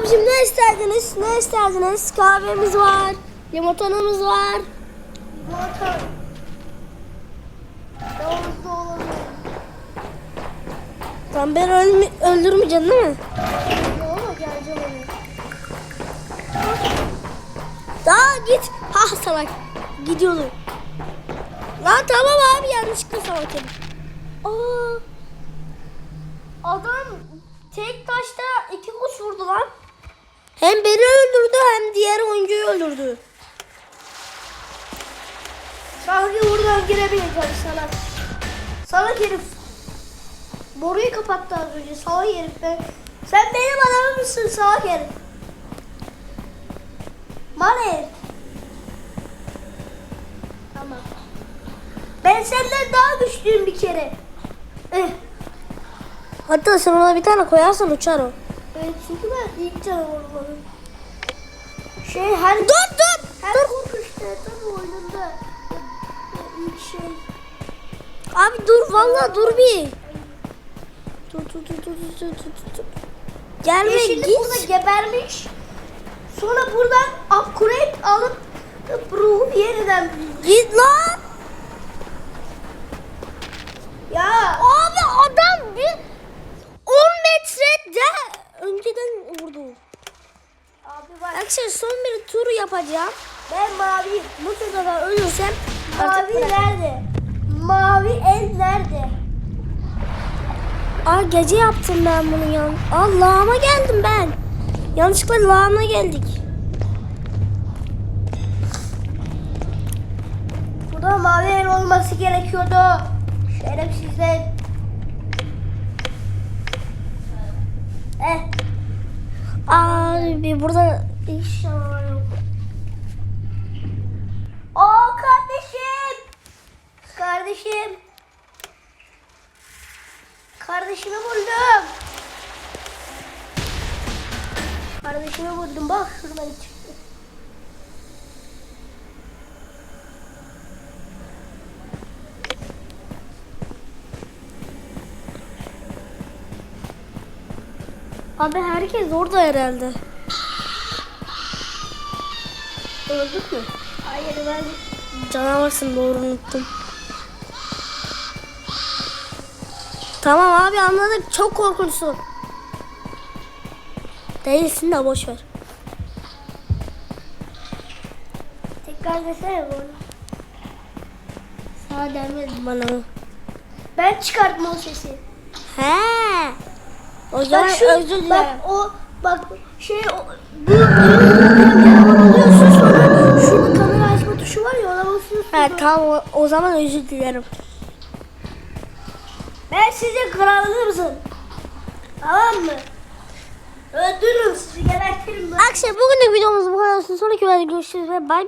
abicim ne isterdiniz? Ne isterdiniz? Kahvemiz var. Limotanımız var. Zaten. Yalnız olabilir. Tamam ben ölme, öldürmeyeceksin değil mi? Yok geleceğim. Daha git. Ha salak. Gidiyordu. Lan tamam abi yanlışlıkla salak dedim. Aa. Adam tek taşta iki kuş vurdu lan. Hem beni öldürdü hem diğer oyuncuyu öldürdü. Sanki buradan girebileceğim salak. Salak herif. Boruyu kapattı az önce salak herif be. Sen benim adamım mısın salak herif? Herif. Tamam. Ben senden daha güçlüyüm bir kere. Eh. Hatta sen ona bir tane koyarsan uçar o. Evet çünkü ben ilk canavarım. Şey her Dur dur. her korkuşta tabii oyununda ilk şey. Abi dur vallahi dur bir. Dur dur dur dur dur dur dur. dur. Gelme Yeşillik git. burada gebermiş. Sonra buradan upgrade alıp ruhu yeniden Git lan. ya Abi adam bir 10 metrede önceden vurdu. abi bak Arkadaşlar son bir tur yapacağım. ben mavi Bu turda da ölürsem mavi nerede? Mavi el nerede? Aa gece yaptım ben bunu yan. Aa lağıma geldim ben. Yanlışlıkla lağıma geldik. Burada mavi el olması gerekiyordu. Şerefsizler. Eh Abi burada inşallah yok. Oo kardeşim. Kardeşim. Kardeşimi buldum. Kardeşimi buldum. Bak şuradan çıktı. Abi herkes orada herhalde. Öldük mü? Hayır ben Canavarsın doğru unuttum. Tamam abi anladık. Çok korkunçsun. Değilsin de boş ver. tekrar desene bunu. Sana demedim bana. Ben çıkarttım o sesi. He. O zaman Bak şu, özür dilerim. bak o, bak şey o, bu, alıyorsun sonra şurada kamera açma tuşu var ya ona basıyorsun. He tamam o, o zaman özür dilerim. Ben sizin kralınızım. Tamam mı? Öldürürüm sizi gebertirim ben. Arkadaşlar bugünlük videomuz bu kadar olsun. Sonraki videoda görüşürüz ve bye.